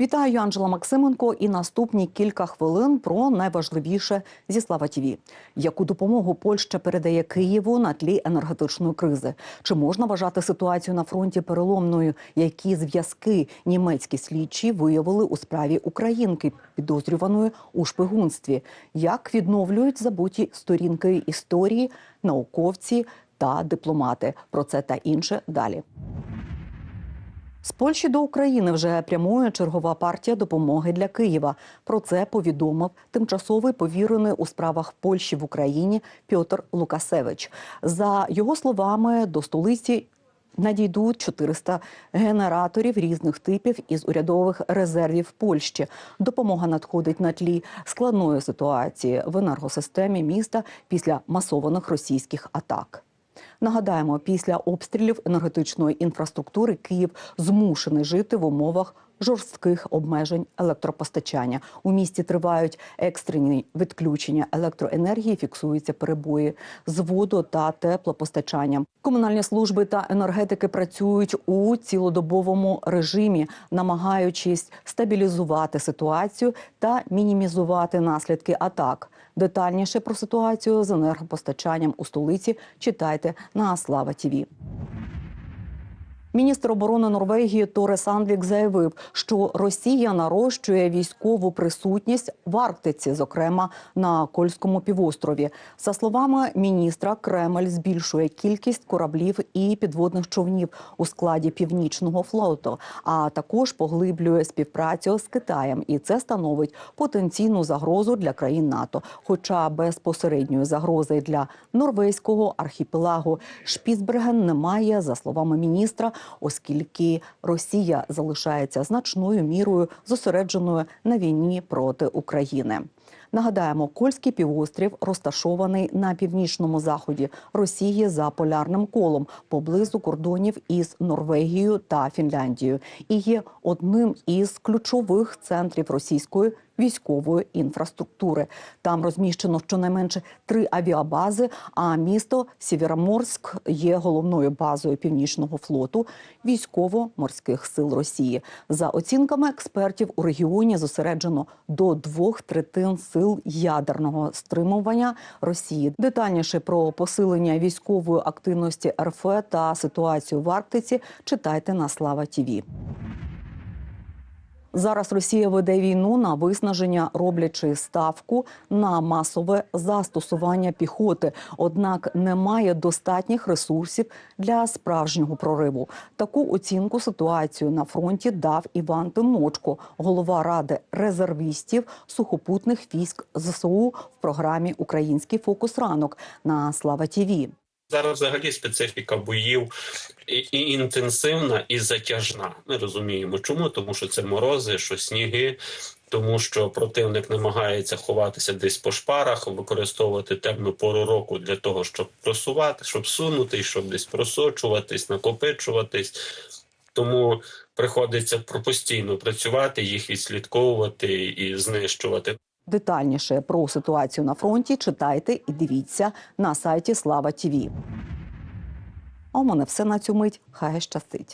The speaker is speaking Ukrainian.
Вітаю, Анжела Максименко. І наступні кілька хвилин про найважливіше зі Слава ТІВІ. Яку допомогу Польща передає Києву на тлі енергетичної кризи? Чи можна вважати ситуацію на фронті переломною? Які зв'язки німецькі слідчі виявили у справі українки, підозрюваної у шпигунстві? Як відновлюють забуті сторінки історії, науковці та дипломати? Про це та інше далі. З Польщі до України вже прямує чергова партія допомоги для Києва. Про це повідомив тимчасовий повірений у справах Польщі в Україні Пьотр Лукасевич. За його словами, до столиці надійдуть 400 генераторів різних типів із урядових резервів Польщі. Допомога надходить на тлі складної ситуації в енергосистемі міста після масованих російських атак. Нагадаємо, після обстрілів енергетичної інфраструктури Київ змушений жити в умовах жорстких обмежень електропостачання. У місті тривають екстрені відключення електроенергії, фіксуються перебої з воду та теплопостачанням. Комунальні служби та енергетики працюють у цілодобовому режимі, намагаючись стабілізувати ситуацію та мінімізувати наслідки атак. Детальніше про ситуацію з енергопостачанням у столиці читайте на Слава Тіві. Міністр оборони Норвегії Торе Сандвік заявив, що Росія нарощує військову присутність в Арктиці, зокрема на Кольському півострові. За словами міністра, Кремль збільшує кількість кораблів і підводних човнів у складі північного флоту, а також поглиблює співпрацю з Китаєм, і це становить потенційну загрозу для країн НАТО. Хоча безпосередньої загрози для норвезького архіпелагу Шпіцберген немає, за словами міністра оскільки Росія залишається значною мірою зосередженою на війні проти України. Нагадаємо, Кольський півострів розташований на північному заході Росії за полярним колом поблизу кордонів із Норвегією та Фінляндією і є одним із ключових центрів російської військової інфраструктури. Там розміщено щонайменше три авіабази. А місто Сєвєроморськ є головною базою північного флоту військово-морських сил Росії. За оцінками експертів у регіоні зосереджено до двох третин сил ядерного стримування Росії. Детальніше про посилення військової активності РФ та ситуацію в Арктиці читайте на Слава Тіві. Зараз Росія веде війну на виснаження, роблячи ставку на масове застосування піхоти. Однак немає достатніх ресурсів для справжнього прориву. Таку оцінку ситуацію на фронті дав Іван Тимочко, голова ради резервістів сухопутних військ ЗСУ в програмі Український фокус ранок на Слава Тіві. Зараз взагалі специфіка боїв і, інтенсивна, і затяжна. Ми розуміємо, чому тому, що це морози, що сніги, тому що противник намагається ховатися десь по шпарах, використовувати темну пору року для того, щоб просувати, щоб сунути, щоб десь просочуватись, накопичуватись. Тому приходиться постійно працювати, їх відслідковувати і знищувати. Детальніше про ситуацію на фронті читайте і дивіться на сайті Слава Тіві. А у мене все на цю мить. Хай щастить.